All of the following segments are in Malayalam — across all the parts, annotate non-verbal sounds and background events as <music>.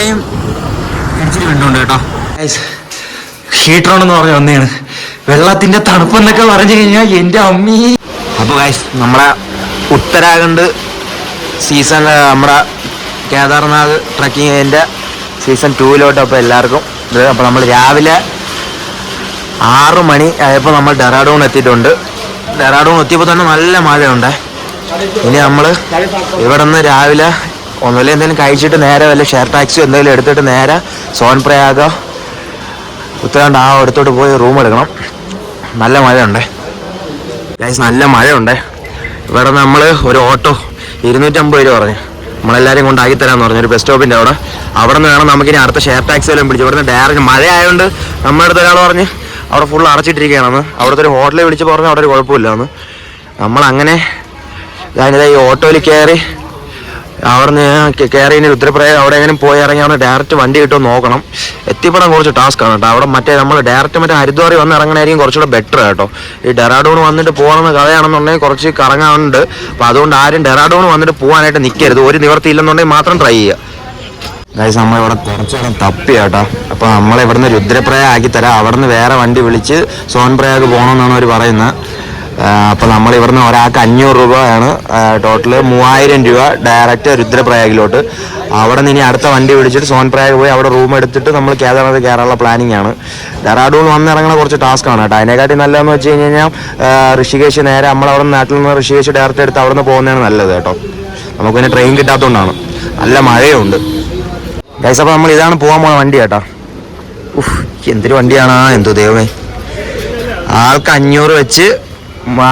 ചായയും ഇടിച്ചിട്ട് വെണ്ണുണ്ട് കേട്ടോ. ഹീറ്റർ ആണെന്ന് പറഞ്ഞ് വന്നതാണ്. വെള്ളത്തിന്റെ തണുപ്പെന്നൊക്കെ പറഞ്ഞു കഴിഞ്ഞാൽ എന്റെ അമ്മി. അപ്പോൾ ഗൈസ് നമ്മളെ ഉത്തരാഖണ്ഡ് സീസൺ നമ്മുടെ കേദാർനാഥ് ട്രക്കിങ്ങിന്റെ സീസൺ ടൂവിലോട്ട് അപ്പോൾ എല്ലാവർക്കും. അപ്പോൾ നമ്മൾ രാവിലെ ആറ് മണി ആയപ്പോൾ നമ്മൾ ഡെറാഡൂൺ എത്തിയിട്ടുണ്ട്. ഡെറാഡൂൺ എത്തിയപ്പോൾ തന്നെ നല്ല മഴയുണ്ട്. ഇനി നമ്മൾ ഇവിടെ നിന്ന് രാവിലെ ഒന്നുമില്ല എന്തെങ്കിലും കഴിച്ചിട്ട് നേരെ വല്ല ഷെയർ ടാക്സിയോ എന്തെങ്കിലും എടുത്തിട്ട് നേരെ സോൻ പ്രയാഗോ ഉത്തരാഖണ്ഡ് ആ അടുത്തോട്ട് പോയി റൂം എടുക്കണം. നല്ല മഴയുണ്ട്. ഗൈസ് നല്ല മഴയുണ്ട്. ഇവിടെ നമ്മൾ ഒരു ഓട്ടോ ഇരുന്നൂറ്റമ്പത് രൂപ പറഞ്ഞു. നമ്മളെല്ലാവരും കൊണ്ടാക്കി തരാമെന്ന് പറഞ്ഞു ഒരു ബസ് സ്റ്റോപ്പിന്റെ അവിടെ അവിടെ. നിന്ന് വേണം നമുക്കിനി അടുത്ത ഷെയർ ടാക്സി വല്ലതും പിടിച്ചു. ഇവിടുന്ന് ഡയറക്റ്റ് മഴ ആയതുകൊണ്ട് നമ്മുടെ അടുത്ത് ഒരാൾ പറഞ്ഞ് അവിടെ ഫുൾ അടച്ചിട്ടിരിക്കുകയാണെന്ന്. അവിടുത്തെ ഒരു ഹോട്ടലിൽ വിളിച്ച് പറഞ്ഞു അവിടെ ഒരു കുഴപ്പമില്ലാന്ന്. നമ്മളങ്ങനെ ഞാനിതാ ഈ ഓട്ടോയിൽ കയറി അവിടുന്ന് കയറി ഇനി രുദ്രപ്രയ അവിടെ എങ്ങനെ പോയി ഇറങ്ങി അവിടെ ഡയറക്റ്റ് വണ്ടി കിട്ടുമോ നോക്കണം. എത്തിപ്പെടാൻ കുറച്ച് ടാസ്ക് ആണ് കേട്ടോ. അവിടെ മറ്റേ നമ്മൾ ഡയറക്റ്റ് മറ്റേ ഹരിദ്വാറിൽ വന്ന് ഇറങ്ങണമായിരിക്കും കുറച്ചുകൂടെ ബെറ്റർ കേട്ടോ ഈ ഡെറാഡൂൺ വന്നിട്ട് പോകണമെന്ന് കഥയാണെന്നുണ്ടെങ്കിൽ കുറച്ച് കറങ്ങാനുണ്ട്. അപ്പോൾ അതുകൊണ്ട് ആരും ഡെറാഡൂൺ വന്നിട്ട് പോകാനായിട്ട് നിൽക്കരുത് ഒരു നിവർത്തി ഇല്ലെന്നുണ്ടെങ്കിൽ മാത്രം ട്രൈ ചെയ്യുക. ഗൈസ് നമ്മളിവിടെ കുറച്ചേരം തപ്പി കേട്ടോ. അപ്പോൾ നമ്മളെ ഇവിടുന്ന് രുദ്രപ്രയാഗ് ആക്കി തരാം. അവിടുന്ന് വേറെ വണ്ടി വിളിച്ച് സോൻപ്രയാഗ് പോകണമെന്നാണ് അവർ പറയുന്നത്. അപ്പോൾ നമ്മൾ ഇവിടുന്ന് ഒരാൾക്ക് അഞ്ഞൂറ് രൂപയാണ് ടോട്ടൽ മൂവായിരം രൂപ ഡയറക്റ്റ് രുദ്രപ്രയാഗിലോട്ട്. അവിടെ നിന്ന് ഇനി അടുത്ത വണ്ടി പിടിച്ചിട്ട് സോൻപ്രയാഗ് പോയി അവിടെ റൂം എടുത്തിട്ട് നമ്മൾ കേദാർനാഥ് കയറാനുള്ള പ്ലാനിങ് ആണ്. ഡെറാഡൂൺ വന്നിറങ്ങുന്ന കുറച്ച് ടാസ്ക് ആണ് കേട്ടോ. അതിനെക്കാട്ടി നല്ലതെന്ന് വെച്ച് കഴിഞ്ഞ് കഴിഞ്ഞാൽ ഋഷികേശ് നേരെ നമ്മൾ അവിടെ നാട്ടിൽ നിന്ന് ഋഷികേശ് ഡയറക്റ്റ് എടുത്ത് അവിടെ നിന്ന് പോകുന്നതാണ് നല്ലത് കേട്ടോ. നമുക്ക് പിന്നെ ട്രെയിൻ കിട്ടാത്തതുകൊണ്ടാണ്. നല്ല മഴയുണ്ട്. ഗൈസ് അപ്പോൾ നമ്മൾ ഇതാണ് പോകാൻ പോകുന്ന വണ്ടി കേട്ടോ. ഉഫ് എന്തൊരു വണ്ടിയാണ് എന്തോ ദൈവമേ. ആൾക്ക് അഞ്ഞൂറ് വെച്ച്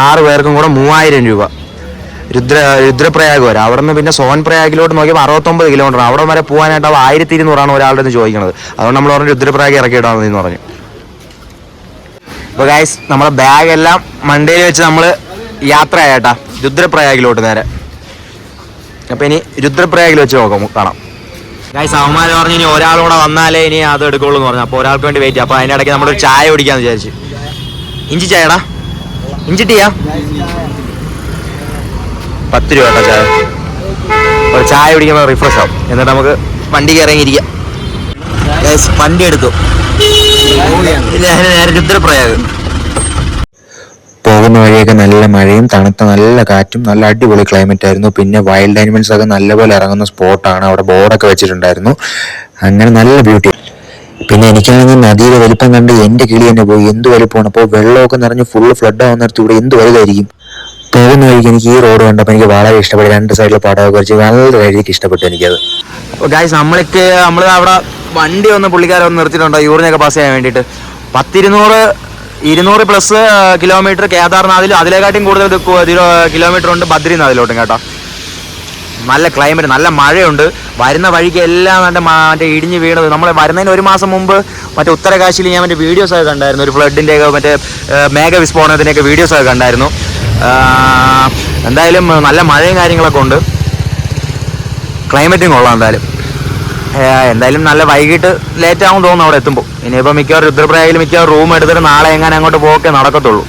ആറ് പേർക്കും കൂടെ മൂവായിരം രൂപ. രുദ്ര രുദ്രപ്രയാഗ് വരെ. അവിടെ നിന്ന് പിന്നെ സോൻ പ്രയാഗിലോട്ട് നോക്കിയപ്പോൾ അറുപത്തൊമ്പത് കിലോമീറ്റർ അവിടെ വരെ പോകാനായിട്ട് അവ ആയിരത്തി ഇരുന്നൂറാണ് ഒരാളുടെ നിന്ന് ചോദിക്കുന്നത് അതുകൊണ്ട് നമ്മൾ പറഞ്ഞു രുദ്രപ്രയാഗ് എന്ന് പറഞ്ഞു. അപ്പോൾ നമ്മളെ ബാഗ് എല്ലാം മണ്ടയിൽ വെച്ച് നമ്മൾ യാത്ര ആയേട്ടാ രുദ്രപ്രയാഗിലോട്ട് നേരെ. അപ്പോൾ ഇനി രുദ്രപ്രയാഗിൽ വെച്ച് നോക്കാം കാണാം. ഗൈസ് അവന്മാർ പറഞ്ഞു ഇനി ഒരാളൂടെ വന്നാലേ ഇനി അത് എടുക്കുള്ളൂ എന്ന് പറഞ്ഞു. അപ്പോൾ ഒരാൾക്ക് വേണ്ടി വെയിറ്റ് അപ്പോൾ അതിന്റെ ഇടയ്ക്ക് നമ്മളൊരു ചായ കുടിക്കാമെന്ന് വിചാരിച്ചു. ഇഞ്ചി ചായടാ. ഇഞ്ചി ടീയാ പത്ത് രൂപ കേട്ടോ ചായ. ഒരു ചായ കുടിക്കുമ്പോൾ റിഫ്രഷ് ആവും. എന്നിട്ട് നമുക്ക് വണ്ടി ഇറങ്ങിയിരിക്കാം വണ്ടി എടുത്തു. അതിന് നേരെ രുദ്രപ്രയാഗ്. പോകുന്ന വഴിയൊക്കെ നല്ല മഴയും തണുത്ത നല്ല കാറ്റും നല്ല അടിപൊളി ക്ലൈമറ്റ് ആയിരുന്നു. പിന്നെ വൈൽഡ് ആനിമൽസ് ഒക്കെ നല്ലപോലെ ഇറങ്ങുന്ന സ്പോട്ടാണ് അവിടെ ബോർഡൊക്കെ വെച്ചിട്ടുണ്ടായിരുന്നു. അങ്ങനെ നല്ല ബ്യൂട്ടി പിന്നെ എനിക്കാണെങ്കിൽ നദിയുടെ വലിപ്പം കണ്ട് എന്റെ കിളി തന്നെ പോയി. എന്ത് വലിപ്പമാണ് അപ്പോൾ വെള്ളമൊക്കെ നിറഞ്ഞ് ഫുള്ള് ഫ്ലഡ് ആവുന്നിടത്ത് ഇവിടെ എന്ത് വലുതായിരിക്കും? പോകുന്ന വഴിക്ക് എനിക്ക് ഈ റോഡ് കണ്ടപ്പോൾ എനിക്ക് വളരെ ഇഷ്ടപ്പെട്ടു. രണ്ട് സൈഡിലെ പടമൊക്കെ കുറച്ച് നല്ല രീതിക്ക് ഇഷ്ടപ്പെട്ടു എനിക്കത്. ഗായ്സ് നമ്മളൊക്കെ നമ്മൾ അവിടെ വണ്ടി ഒന്ന് പുള്ളിക്കാരെ ഒന്ന് യൂറിനൊക്കെ പാസ് ചെയ്യാൻ വേണ്ടിയിട്ട്. പത്തിരുന്നൂറ് ഇരുന്നൂറ് പ്ലസ് കിലോമീറ്റർ കേദാർനാഥിലും അതിലേക്കാട്ടിയും കൂടുതൽ കിലോമീറ്റർ ഉണ്ട് ബദ്രിനാഥിലോട്ടും കേട്ടോ. നല്ല ക്ലൈമറ്റ് നല്ല മഴയുണ്ട്. വരുന്ന വഴിക്ക് എല്ലാം എന്റെ മറ്റേ ഇടിഞ്ഞ് വീണത്. നമ്മൾ വരുന്നതിന് ഒരു മാസം മുമ്പ് മറ്റേ ഉത്തരകാശിയിൽ ഞാൻ മറ്റേ വീഡിയോസ് ഒക്കെ കണ്ടായിരുന്നു. ഒരു ഫ്ലഡിന്റെ ഒക്കെ മറ്റേ മേഘ മേഘവിസ്ഫോടനത്തിന്റെയൊക്കെ വീഡിയോസ് ഒക്കെ കണ്ടായിരുന്നു. എന്തായാലും നല്ല മഴയും കാര്യങ്ങളൊക്കെ ഉണ്ട്. ക്ലൈമറ്റും കൊള്ളാം എന്തായാലും. എന്തായാലും നല്ല വൈകിട്ട് ലേറ്റ് ആവും തോന്നുന്നു അവിടെ എത്തുമ്പോൾ ഇനിയിപ്പോൾ മിക്കവാറും രുദ്രപ്രയാഗിൽ മിക്കവാറും റൂം എടുത്തിട്ട് നാളെ എങ്ങനെ അങ്ങോട്ട് പോക്കേ നടക്കത്തുള്ളൂ.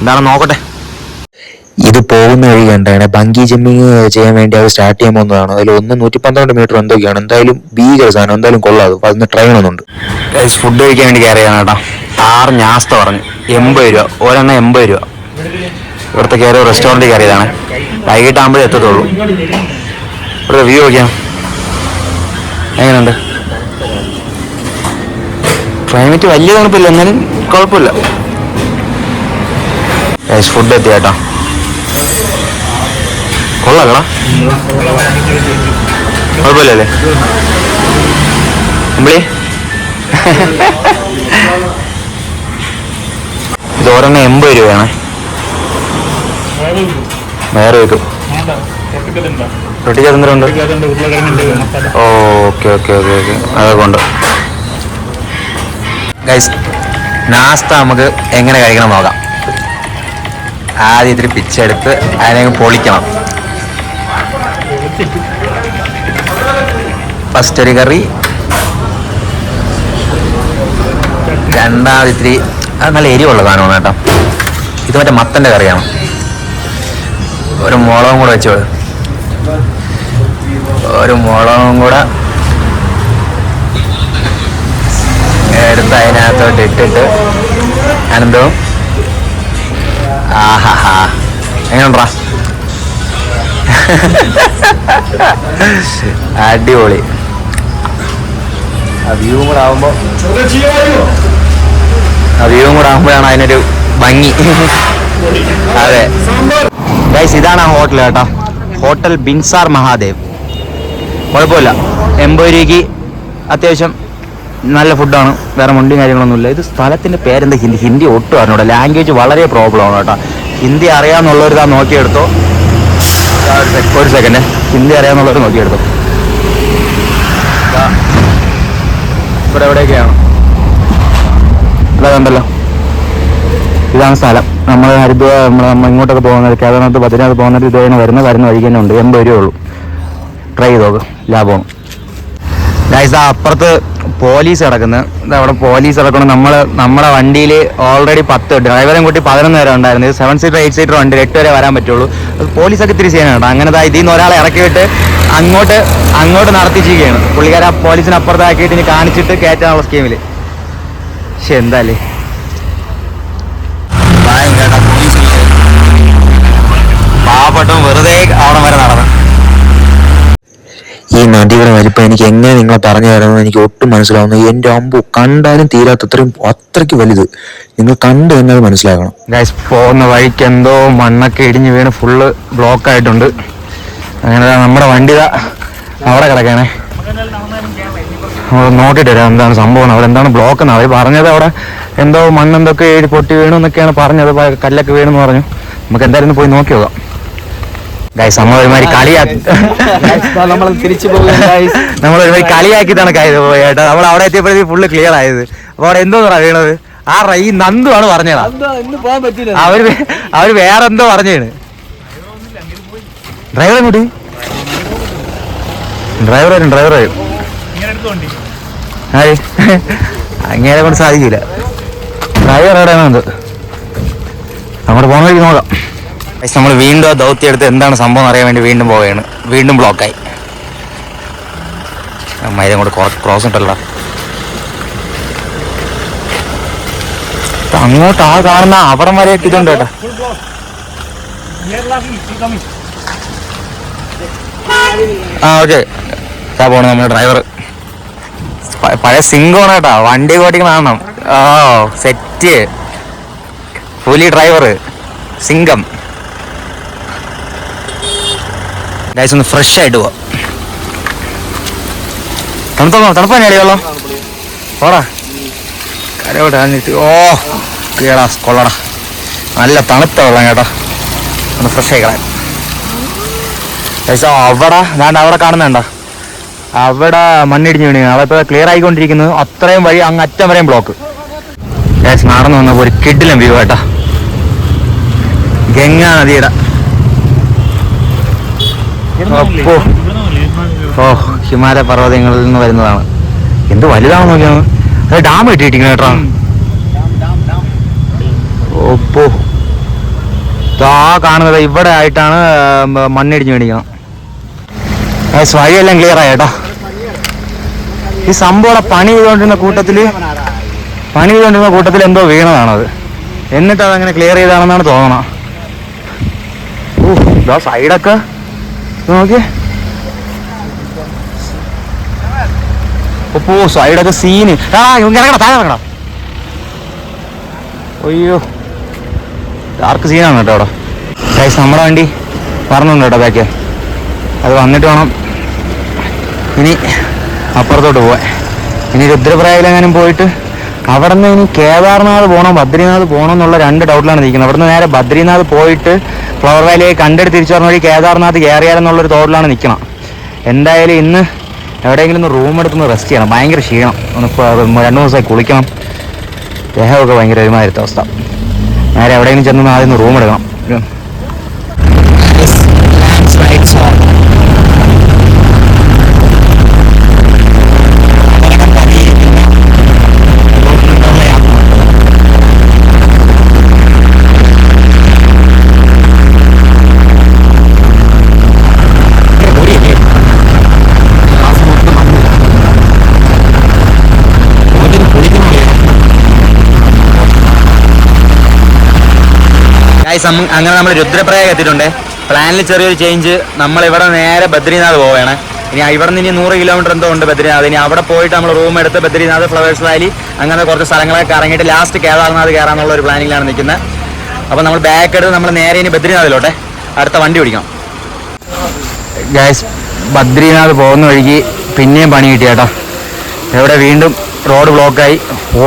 എന്താണ് നോക്കട്ടെ. ഇത് പോകുന്ന വഴി കണ്ടാണ് ബങ്കി ജമ്പിങ് ചെയ്യാൻ വേണ്ടി അവർ സ്റ്റാർട്ട് ചെയ്യാൻ പോകുന്നതാണ്? അതിൽ ഒന്ന് നൂറ്റി പന്ത്രണ്ട് മീറ്റർ എന്തൊക്കെയാണ്? എന്തായാലും ഭീകര സാധനം. എന്തായാലും കൊള്ളാം. അത് അതിന് ട്രെയിൻ ഒന്നുണ്ട് ഫുഡ് കഴിക്കാൻ വേണ്ടി കയറി കേട്ടോ. ആറ് ഞാസ്ത പറഞ്ഞു. എൺപത് രൂപ. ഒരെണ്ണം എൺപത് രൂപ. ഇവിടുത്തെ കയറി റെസ്റ്റോറന്റിൽ കയറിയതാണ്. വൈകിട്ടാകുമ്പോഴേ എത്തത്തുള്ളൂ. ഇവിടെ റിവ്യൂ നോക്കിയാ. എങ്ങനെയുണ്ട്? ക്ലൈമറ്റ് വലിയ തണുപ്പില്ല. എന്നാലും കുഴപ്പമില്ല. ഫുഡ് എത്തി കേട്ടോ. കൊള്ളാം കുഴപ്പമില്ലല്ലേ? അമ്പിളി? ഇത് ഒരെണ്ണം എൺപത് രൂപയാണ്. വേറെ വെക്കും റൊട്ടി ചതന്ത്രമുണ്ട് oh okay okay okay okay. അതൊക്കെ ഉണ്ട്. ഗൈസ് നാസ്ത നമുക്ക് എങ്ങനെ കഴിക്കണം നോക്കാം. ആദ്യം ഇത്തിരി പിച്ചെടുത്ത് അതിനെ പൊളിക്കണം. ഫസ്റ്റ് കറി. രണ്ടാമത് ഇത്തിരി അത് നല്ല എരിവുള്ള സാധനമാണ് കേട്ടോ. ഇത് മറ്റേ മത്തന്റെ കറിയാണ്. ഒരു മുളകും കൂടെ വെച്ചോ ഒരു മുളകും കൂടെ എടുത്ത് അതിനകത്തോട്ട് ഇട്ടിട്ട് അനന്തവും ആഹാ. എങ്ങനെയുണ്ടാ? <laughs> അടിപൊളി. ആ വ്യൂവും കൂടെ ആവുമ്പോ ആ വ്യൂവും കൂടെ ആകുമ്പോഴാണ് അതിനൊരു ഭംഗി. <laughs> അതെ. ഗൈസ് ഇതാണ് ആ ഹോട്ടൽ കേട്ടോ. ഹോട്ടൽ ബിൻസാർ മഹാദേവ്. കുഴപ്പമില്ല. എൺപത് രൂപയ്ക്ക് അത്യാവശ്യം നല്ല ഫുഡാണ് വേറെ മുണ്ടിയും കാര്യങ്ങളൊന്നുമില്ല. ഇത് സ്ഥലത്തിന്റെ പേരെന്താ? ഹിന്ദി ഹിന്ദി ഒട്ടും അറിഞ്ഞൂടാ. ലാംഗ്വേജ് വളരെ പ്രോബ്ലമാണ് കേട്ടോ. ഹിന്ദി അറിയാമെന്നുള്ളവർ ഇതാ നോക്കിയെടുത്തോ. ഒരു സെക്കൻഡ് ഹിന്ദി അറിയാമെന്നുള്ളവർ നോക്കിയെടുത്തു. ഇവിടെ എവിടെയൊക്കെയാണ്? ഇവിടെ കണ്ടല്ലോ ഇതാണ് സ്ഥലം. നമ്മൾ ഹരിദ്വാർ നമ്മൾ നമ്മൾ ഇങ്ങോട്ടൊക്കെ പോകുന്നത് കേദാർനാഥ് ബദ്രീനാഥ് പോകുന്നത് ഇതുവരെ വരുന്ന വരുന്ന വഴിക്ക് തന്നെ ഉണ്ട്. എൺപത് രൂപയുള്ളൂ ട്രൈ ചെയ്തോക്ക്. ലാഭമാണ് ഗൈസ് ആ അപ്പുറത്ത് പോലീസ് കിടക്കുന്നത് അവിടെ പോലീസ് കിടക്കണം നമ്മൾ നമ്മുടെ വണ്ടിയിൽ ഓൾറെഡി പത്ത് ഡ്രൈവറും കൂട്ടി പതിനൊന്ന് വരെ ഉണ്ടായിരുന്നു സെവൻ സീറ്റർ എയ്റ്റ് സീറ്റർ വണ്ടി എട്ട് വരെ വരാൻ പറ്റുള്ളൂ. പോലീസൊക്കെ ഇത്തിരി ചെയ്യാനുണ്ട് അങ്ങനെ ഇതിൽ നിന്ന് ഒരാളെ ഇറക്കി വിട്ട് അങ്ങോട്ട് അങ്ങോട്ട് നടത്തിച്ചിരിക്കുകയാണ്. പുള്ളിക്കാരെ ആ പോലീസിന് അപ്പുറത്താക്കിയിട്ട് ഇനി കാണിച്ചിട്ട് കയറ്റാനുള്ള സ്കീമിൽ പക്ഷെ എന്താല്ലേ പാവപ്പെട്ടും വെറുതെ അവിടെ വരെ നടന്നു. ഈ നദിയുടെ വലിപ്പം എനിക്ക് എങ്ങനെ നിങ്ങളെ പറഞ്ഞു തരണമെന്ന് എനിക്ക് ഒട്ടും മനസ്സിലാവുന്നു. എന്റെ അമ്പു കണ്ടാലും തീരാത്തത്രയും അത്രയ്ക്ക് വലുത്. നിങ്ങൾ കണ്ടു തന്നെ അത് മനസ്സിലാക്കണം. പോകുന്ന വഴിക്ക് എന്തോ മണ്ണൊക്കെ ഇടിഞ്ഞ് വീണ് ഫുള്ള് ബ്ലോക്ക് ആയിട്ടുണ്ട്. അങ്ങനെ നമ്മുടെ വണ്ടി അവിടെ കിടക്കണേ. നമ്മൾ നോക്കിയിട്ട് വരാം എന്താണ് സംഭവം. അവിടെ എന്താണ് ബ്ലോക്ക് എന്ന് അവർ പറഞ്ഞത് അവിടെ എന്തോ മണ്ണെന്തൊക്കെ എഴുതി പൊട്ടി വീണു എന്നൊക്കെയാണ് പറഞ്ഞത്. കല്ലൊക്കെ വീണെന്ന് പറഞ്ഞു. നമുക്ക് എന്തായാലും പോയി നോക്കി നോക്കാം. ഗൈസ് നമ്മൾ ഒരുമാതിരി കളിയാക്കി നമ്മൾ തിരിച്ചു പോകുക നമ്മൾ ഒരുമാതിരി കളിയാക്കിയിട്ടാണ് കായത് പോയേട്ടാ നമ്മൾ അവിടെ എത്തിയപ്പോഴത്തേക്ക് ഫുള്ള് ക്ലിയർ ആയത്. അപ്പൊ അവിടെ എന്തോന്നാ വീണത്. ആ റൈ നന്ദു ആണ് പറഞ്ഞതാ. പോകാൻ അവർ അവർ വേറെ എന്തോ പറഞ്ഞാണ്. ഡ്രൈവർ എങ്ങോട്ട്? ഡ്രൈവർ വരും ഡ്രൈവർ വരും. ആര് അങ്ങനെ കൊണ്ട് സാധിക്കില്ല ഡ്രൈവർ എവിടെയാണ് അങ്ങോട്ട് പോകുന്ന വഴിക്ക് നോക്കാം. നമ്മൾ വീണ്ടും ആ ദൗത്യം എടുത്ത് എന്താണ് സംഭവം അറിയാൻ വേണ്ടി വീണ്ടും പോവുകയാണ്. വീണ്ടും ബ്ലോക്കായി അമ്മ അങ്ങോട്ട് ക്രോസ് ഉണ്ടല്ലോ അങ്ങോട്ട് ആ കാണുന്ന അവിടം വരെ ഇതുണ്ട് കേട്ടോ. ആ ഓക്കെ പോണു നമ്മുടെ ഡ്രൈവർ പഴയ സിംഗോണ് കേട്ടോ. വണ്ടി കോട്ടി കാണണം ഓ സെറ്റ് പുലി ഡ്രൈവർ സിംഗം. ഗൈസ് ഒന്ന് ഫ്രഷ് ആയിട്ട് പോവാം. തണുത്തോ തണുപ്പാണ് അടിയോളോ പോടാ. കരയോട്ടെ ഓ കേടാ കൊള്ളടാ. നല്ല തണുത്ത വെള്ളം കേട്ടോ. ഒന്ന് ഫ്രഷ് ആയിക്കളാൻ പക്ഷേ അവിടെ ഞാൻ അവിടെ കാണുന്നുണ്ടോ? അവിടെ മണ്ണിടിഞ്ഞ് വീണ്. അവിടെ ഇപ്പോൾ ക്ലിയർ ആയിക്കൊണ്ടിരിക്കുന്നത് അത്രയും വഴി അങ്ങ് അറ്റം വരെയും ബ്ലോക്ക് ഗൈസ് നടന്നു വന്നപ്പോൾ ഒരു കിഡിലും വ്യൂ കേട്ടോ. ഗംഗാ നദിയുടെ അപ്പോ ഓ ഹിമാലയ പർവതങ്ങളിൽ നിന്ന് വരുന്നതാണ്. എന്ത് വലുതാണെന്ന് നോക്കിയാണ് അത് ഡാം ഇട്ടിട്ടിങ്ങനെ കേട്ടോ. ഓപ്പോ ആ കാണുന്നത് ഇവിടെ ആയിട്ടാണ് മണ്ണിടിഞ്ഞ് മേടിക്കണം വഴിയെല്ലാം ക്ലിയർ ആയി കേട്ടോ. ഈ സംഭവം പണി ചെയ്തുകൊണ്ടിരുന്ന കൂട്ടത്തിൽ പണി ചെയ്തുകൊണ്ടിരുന്ന കൂട്ടത്തിൽ എന്തോ വീണതാണത്. എന്നിട്ട് അതങ്ങനെ ക്ലിയർ ചെയ്താണെന്നാണ് തോന്നണം ഓ ഇതാ സൈഡൊക്കെ നോക്കിയേ. ഒപ്പോ സൈഡൊക്കെ സീന് ആ ഇറങ്ങണം താഴെ ഇറങ്ങണം അയ്യോ. ഡാർക്ക് സീനാണ് കേട്ടോ അവിടെ. ഗൈസ് നമ്മുടെ വണ്ടി പറഞ്ഞുണ്ട് കേട്ടോ ബാക്ക് അത് വന്നിട്ട് വേണം ഇനി അപ്പുറത്തോട്ട് പോവാൻ. ഇനി രുദ്രപ്രായയിലെങ്ങാനും പോയിട്ട് അവിടെ നിന്ന് ഇനി കേദാർനാഥ് പോകണം ബദ്രീനാഥ് പോകണം എന്നുള്ള രണ്ട് ഡൗട്ടിലാണ് നിൽക്കുന്നത്. അവിടെ നിന്ന് നേരെ ബദ്രീനാഥ് പോയിട്ട് ഫ്ലവർ വാലിയെ കണ്ടെടുത്ത് തിരിച്ചു പറഞ്ഞ വഴി കേദാർനാഥ് കയറിയാലെന്നുള്ളൊരു തോട്ടിലാണ് നിൽക്കണം എന്തായാലും ഇന്ന് എവിടെയെങ്കിലും ഒന്ന് റൂം എടുത്തൊന്ന് റെസ്റ്റ് ചെയ്യണം. ഭയങ്കര ക്ഷീണം. ഒന്ന് രണ്ടു ദിവസമായി കുളിക്കണം. ദേഹമൊക്കെ ഭയങ്കര ഒരുമാതിരത്തെ അവസ്ഥ. നേരെ എവിടെയെങ്കിലും ചെന്ന് ആദ്യം റൂം എടുക്കണം. ഗൈസ് അങ്ങനെ നമ്മൾ രുദ്രപ്രയാഗ് എത്തിയിട്ടുണ്ട്. പ്ലാനിൽ ചെറിയൊരു ചേഞ്ച് നമ്മൾ ഇവിടെ നേരെ ബദ്രീനാഥ് പോവുകയാണ്. ഇനി ഇവിടെ നിന്ന് ഇനി നൂറ് കിലോമീറ്റർ എന്തോ ഉണ്ട് ബദ്രീനാഥ്. ഇനി അവിടെ പോയിട്ട് നമ്മൾ റൂം എടുത്ത് ബദ്രീനാഥ് ഫ്ലവേഴ്സ് വാലി അങ്ങനെ കുറച്ച് സ്ഥലങ്ങളൊക്കെ ഇറങ്ങിയിട്ട് ലാസ്റ്റ് കേദാർനാഥ് കയറാന്നുള്ള ഒരു പ്ലാനിങ്ങിലാണ് നിൽക്കുന്നത്. അപ്പോൾ നമ്മൾ ബാക്ക് എടുത്ത് നമ്മൾ നേരെ ഇനി ബദ്രീനാഥിലോട്ടെ. അടുത്ത വണ്ടി പിടിക്കണം ഗൈസ് ബദ്രീനാഥ് പോകുന്ന വഴിക്ക് പിന്നെയും പണി കിട്ടി കേട്ടോ. ഇവിടെ വീണ്ടും റോഡ് ബ്ലോക്കായി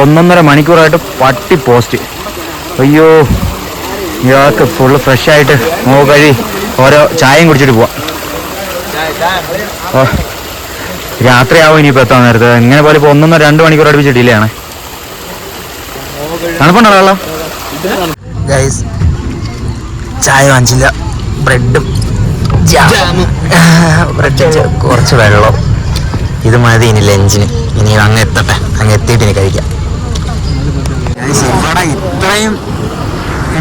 ഒന്നൊന്നര മണിക്കൂറായിട്ട് പട്ടി പോസ്റ്റ് അയ്യോ. ഇയാൾക്ക് ഫുള്ള് ഫ്രഷ് ആയിട്ട് മുഖ കഴി ഓരോ ചായയും കുടിച്ചിട്ട് പോവാം. രാത്രിയാവും ഇനിയിപ്പോൾ എത്താൻ നേരത്തെ. ഇങ്ങനെ പോലെ ഇപ്പോൾ ഒന്നൊന്നോ രണ്ട് മണിക്കൂർ അടുപ്പിച്ച് ഡിലേ ആണ്. തണുപ്പുണ്ടോ വെള്ളം? ഗൈസ് ചായ വാങ്ങിച്ചില്ല. ബ്രെഡും ബ്രെഡ് കുറച്ച് വെള്ളം. ഇത് മതി ഇനി ലഞ്ചിന് ഇനി അങ്ങ് എത്തട്ടെ. അങ്ങ് എത്തിയിട്ട് ഇനി കഴിക്കാം. ഇവിടെ ഇത്രയും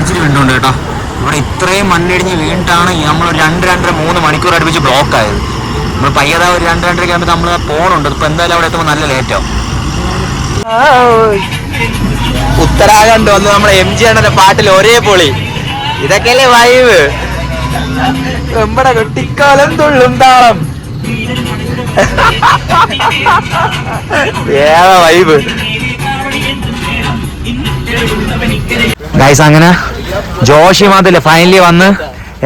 ഇടിച്ചിട്ട് വീണ്ടുണ്ട് കേട്ടോ. ഇവിടെ ഇത്രയും മണ്ണിടിഞ്ഞ് വീണിട്ടാണ് നമ്മൾ രണ്ട് രണ്ടര മൂന്ന് മണിക്കൂർ അടുപ്പിച്ച് ബ്ലോക്ക് ആയത്. നമ്മൾ പയ്യതാ ഒരു രണ്ട് രണ്ടര ആകുമ്പോൾ നമ്മൾ പോണുണ്ട്. ഇപ്പൊ എന്തായാലും അവിടെ എത്തുമ്പോൾ നല്ല ലേറ്റോ ഉത്തരാഖണ്ഡ് വന്ന് നമ്മുടെ എം ജി അണ്ണന്റെ പാട്ടിൽ ഒരേ പൊളി. ഇതൊക്കെയല്ലേ വൈവ് നമ്മുടെ കുട്ടിക്കാലം തുള്ളും താളം. <laughs> വേറെ വൈബ് ഗൈസ് അങ്ങനെ ജോഷി മാതിൽ ഫൈനലി വന്ന്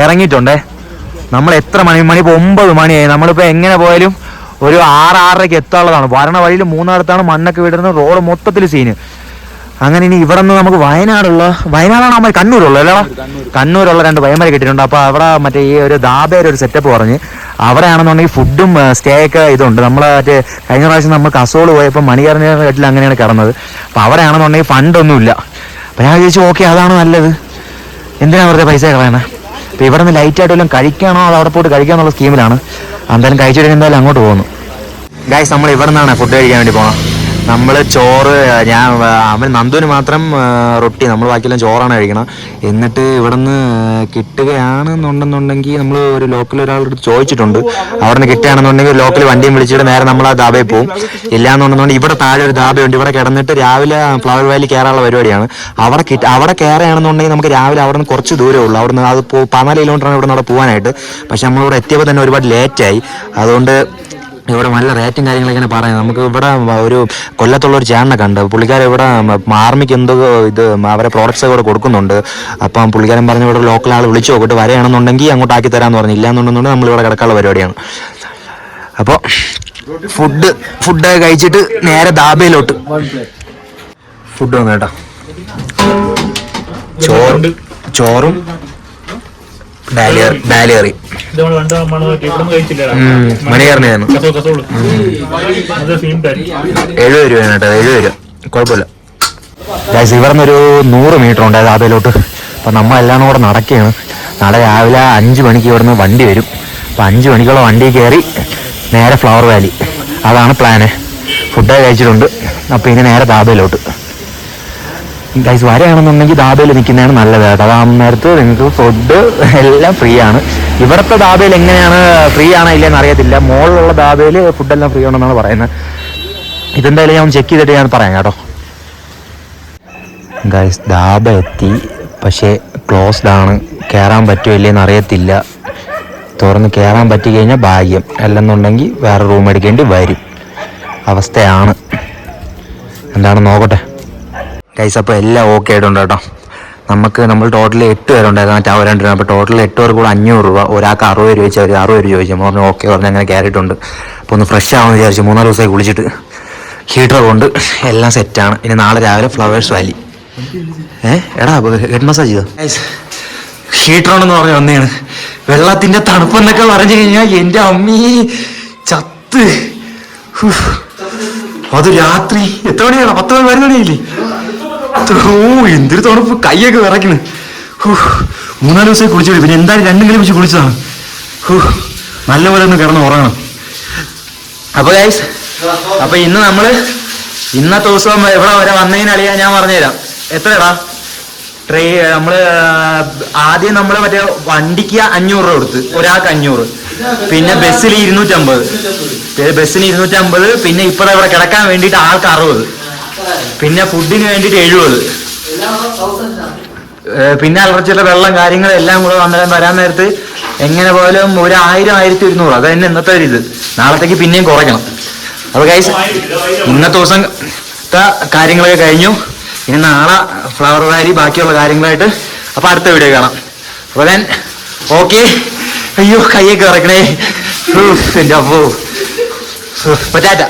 ഇറങ്ങിയിട്ടുണ്ടേ. നമ്മൾ എത്ര മണി മണി ഇപ്പോൾ ഒമ്പത് മണിയായി. നമ്മളിപ്പോൾ എങ്ങനെ പോയാലും ഒരു ആറ് ആറരയ്ക്ക് എത്താനുള്ളതാണ്. വരണ വഴിയിൽ മൂന്നാടത്താണ് മണ്ണൊക്കെ വിടുന്നത്. റോഡ് മൊത്തത്തിൽ സീന്. അങ്ങനെ ഇനി ഇവിടെ നിന്ന് നമുക്ക് വയനാടുള്ള വയനാടാണ് നമ്മൾ കണ്ണൂരുള്ള അല്ലേ? കണ്ണൂരുള്ള രണ്ട് വയമ്പര കിട്ടിയിട്ടുണ്ട്. അപ്പോൾ അവിടെ മറ്റേ ഈ ഒരു ദാബയുടെ ഒരു സെറ്റപ്പ് പറഞ്ഞ് അവിടെയാണെന്നുണ്ടെങ്കിൽ ഫുഡും സ്റ്റേ ഒക്കെ ഇതുണ്ട്. നമ്മൾ മറ്റേ കഴിഞ്ഞ പ്രാവശ്യം നമ്മൾ കസോൾ പോയപ്പോൾ മണിയറിഞ്ഞ വീട്ടിൽ അങ്ങനെയാണ് കിടന്നത്. അപ്പോൾ അവിടെയാണെന്നുണ്ടെങ്കിൽ ഫണ്ടൊന്നുമില്ല അപ്പോൾ ഞാൻ ചോദിച്ചു ഓക്കെ അതാണ് നല്ലത്. എന്തിനാണ് വെറുതെ പൈസ കളയണേ? അപ്പോൾ ഇവിടെ നിന്ന് ലൈറ്റ് ആയിട്ട് വല്ലതും കഴിക്കാനോ അത് അവിടെ പോയിട്ട് കഴിക്കാന്നുള്ള സ്കീമിലാണ് എന്തായാലും കഴിച്ചിട്ട് എന്തായാലും അങ്ങോട്ട് പോകുന്നു. ഗായ്സ് നമ്മൾ ഇവിടെ നിന്നാണ് ഫുഡ് കഴിക്കാൻ വേണ്ടി പോകണം നമ്മൾ ചോറ് ഞാൻ അവൻ നന്ദുവിന് മാത്രം റൊട്ടി നമ്മൾ ബാക്കിയെല്ലാം ചോറാണ് കഴിക്കണം എന്നിട്ട് ഇവിടെ നിന്ന് കിട്ടുകയാണെന്നുണ്ടെന്നുണ്ടെങ്കിൽ നമ്മൾ ഒരു ലോക്കൽ ഒരാളോട് ചോദിച്ചിട്ടുണ്ട്. അവിടെ നിന്ന് കിട്ടുകയാണെന്നുണ്ടെങ്കിൽ ലോക്കൽ വണ്ടിയും വിളിച്ചിട്ട് നേരെ നമ്മൾ ആ ധാബയിൽ പോകും ഇല്ലാന്നുണ്ടെന്നുണ്ടെങ്കിൽ ഇവിടെ താഴെ ഒരു ധാബയുണ്ട്. ഇവിടെ കിടന്നിട്ട് രാവിലെ ഫ്ലവർ വാലി കയറാനുള്ള പരിപാടിയാണ്. അവിടെ കിട്ട അവിടെ കയറുകയാണെന്നുണ്ടെങ്കിൽ നമുക്ക് രാവിലെ അവിടെ നിന്ന് കുറച്ച് ദൂരമേ ഉള്ളൂ. അവിടെ നിന്ന് അത് പതിനാല് കിലോമീറ്ററാണ് ഇവിടെ നിന്ന് അവിടെ പോകാനായിട്ട് പക്ഷെ നമ്മളിവിടെ എത്തിയപ്പോൾ തന്നെ ഒരുപാട് ലേറ്റായി അതുകൊണ്ട് ഇവിടെ നല്ല റേറ്റും കാര്യങ്ങളൊക്കെ ഇങ്ങനെ പറയാം നമുക്ക് ഇവിടെ ഒരു കൊല്ലത്തുള്ള ഒരു ചേട്ടനെ കണ്ട്. പുള്ളിക്കാരൻ ഇവിടെ ആർമിക്ക് എന്തോ ഇത് അവരെ പ്രോഡക്ട്സ് ഇവിടെ കൊടുക്കുന്നുണ്ട്. അപ്പം പുള്ളിക്കാരൻ പറഞ്ഞ ഇവിടെ ലോക്കൽ ആൾ വിളിച്ചു നോക്കിട്ട് വരെയാണെന്നുണ്ടെങ്കിൽ അങ്ങോട്ട് ആക്കി തരാമെന്ന് പറഞ്ഞു. ഇല്ലാന്നുണ്ടെന്നുണ്ടെങ്കിൽ നമ്മൾ ഇവിടെ കിടക്കാനുള്ള പരിപാടിയാണ്. അപ്പോൾ ഫുഡ് ഫുഡ് കഴിച്ചിട്ട് നേരെ ദാബയിലോട്ട് ഫുഡ് വന്നു കേട്ടോ. ചോറും ചോറും ഡാലിയറി ഡാലിയറി നമ്മൾ ടൈം എഴുപത് രൂപയാണ് കേട്ടോ എഴുപത് രൂപ. കുഴപ്പമില്ല. ഗൈസ് ഇവിടെ നിന്നൊരു നൂറ് മീറ്റർ ഉണ്ട്. അതിലോട്ട്. അപ്പം നമ്മളെല്ലാം കൂടെ നടക്കുകയാണ്. നാളെ രാവിലെ അഞ്ച് മണിക്ക് ഇവിടുന്ന് വണ്ടി വരും. അപ്പം അഞ്ച് മണിക്കുള്ള വണ്ടി കയറി നേരെ ഫ്ലവർ വാലി അതാണ് പ്ലാന് ഫുഡ് കഴിച്ചിട്ടുണ്ട്. അപ്പം ഇനി നേരെ ദാബയിലോട്ട് ഗൈസ് വരെയാണെന്നുണ്ടെങ്കിൽ ദാബയിൽ നിൽക്കുന്നതാണ് നല്ലത്. കേട്ടോ അതാ നേരത്ത് നിങ്ങൾക്ക് ഫുഡ് എല്ലാം ഫ്രീ ആണ്. ഇവിടുത്തെ ദാബയിൽ എങ്ങനെയാണ് ഫ്രീ ആണോ ഇല്ലയെന്ന് അറിയത്തില്ല. മുകളിലുള്ള ദാബയിൽ ഫുഡെല്ലാം ഫ്രീ ആണെന്നാണ് പറയുന്നത്. ഇതെന്തായാലും ഞാൻ ചെക്ക് ചെയ്തിട്ട് ഞാൻ പറയാം കേട്ടോ. ഗൈസ് ദാബ എത്തി. പക്ഷേ ക്ലോസ്ഡ് ആണ്. കയറാൻ പറ്റുമോ ഇല്ലയെന്ന് അറിയത്തില്ല. തുറന്ന് കയറാൻ പറ്റി കഴിഞ്ഞാൽ ഭാഗ്യം. അല്ലെന്നുണ്ടെങ്കിൽ വേറെ റൂം എടുക്കേണ്ടി വരും. അവസ്ഥയാണ്. എന്താണ് നോക്കട്ടെ. ഗൈസ് അപ്പോൾ എല്ലാം ഓക്കെ ആയിട്ടുണ്ട് കേട്ടോ. നമുക്ക് നമ്മൾ ടോട്ടൽ എട്ട് പേരുണ്ടായിരുന്നു മറ്റേ അവർ രണ്ടുപേരും അപ്പോൾ ടോട്ടൽ എട്ട് പേർക്ക് കൂടെ അഞ്ഞൂറ് രൂപ ഒരാൾക്ക് അറുപത് രൂപ ചോദിച്ചാൽ ഒരു അറുപത് രൂപ ചോദിച്ചു. നമ്മൾ പറഞ്ഞു ഓക്കെ പറഞ്ഞ് അങ്ങനെ കയറിയിട്ടുണ്ട്. അപ്പോൾ ഒന്ന് ഫ്രഷ് ആവുമെന്ന് വിചാരിച്ചു. മൂന്നാൽ ദിവസമായി കുളിച്ചിട്ട്. ഹീറ്റർ കൊണ്ട് എല്ലാം സെറ്റാണ് ഇനി നാളെ രാവിലെ ഫ്ലവേഴ്സ് വാലി. ഏ? എടാ ഹെഡ് മസാജ് ചെയ്തോ? ഹീറ്റർ ഉണ്ടെന്ന് പറഞ്ഞ ഒന്നേണ് വെള്ളത്തിന്റെ തണുപ്പെന്നൊക്കെ പറഞ്ഞു കഴിഞ്ഞാൽ എന്റെ അമ്മീ ചത്ത്. അത് രാത്രി. എത്ര മണിയാണ് പത്ത് മണി വരുന്നില്ലേ ഓ എന്തൊരു തണുപ്പ്. കൈയൊക്കെ വിറയ്ക്കണ്. മൂന്നാൽ ദിവസമായി കുളിച്ചു പിന്നെ എന്തായാലും രണ്ടും കളി വെച്ച് കുളിച്ചതാണ്. നല്ലപോലെ ഒന്ന് കിടന്ന് ഉറങ്ങണം. അപ്പൊ ഗൈസ് അപ്പൊ ഇന്ന് നമ്മൾ ഇന്നത്തെ ദിവസം എവിടെ വരെ വന്നതിനറിയാൻ ഞാൻ പറഞ്ഞുതരാം. എത്രടാ ട്രെയിൻ നമ്മൾ ആദ്യം നമ്മൾ മറ്റേ വണ്ടിക്ക് അഞ്ഞൂറ് രൂപ കൊടുത്ത്. ഒരാൾക്ക് അഞ്ഞൂറ്. പിന്നെ ബസ്സിൽ ഇരുന്നൂറ്റമ്പത്. ബസ്സിന് ഇരുന്നൂറ്റമ്പത്. പിന്നെ ഇപ്പഴ ഇവിടെ കിടക്കാൻ വേണ്ടിയിട്ട് ആൾക്ക് അറുപത്. പിന്നെ ഫുഡിന് വേണ്ടിയിട്ട് എഴുപത്. പിന്നെ അലർച്ചിയുടെ വെള്ളം കാര്യങ്ങളും എല്ലാം കൂടെ അന്നേരം വരാൻ നേരത്ത് എങ്ങനെ പോലും ഒരു ആയിരം ആയിരത്തി ഇരുന്നൂറ് അത് തന്നെ ഇന്നത്തെ ഒരു ഇത്. നാളത്തേക്ക് പിന്നെയും കുറയ്ക്കണം. അപ്പോൾ കൈസ് ഇന്നത്തെ ദിവസം കാര്യങ്ങളൊക്കെ കഴിഞ്ഞു. ഇനി നാളെ ഫ്ലവർ വാരി ബാക്കിയുള്ള കാര്യങ്ങളായിട്ട് അപ്പോൾ അടുത്ത വീഡിയോ കാണാം. അപ്പോൾ ഞാൻ ഓക്കെ അയ്യോ കയ്യൊക്കെ ഇറക്കണേ എന്റെ അപ്പോ. പറ്റാറ്റ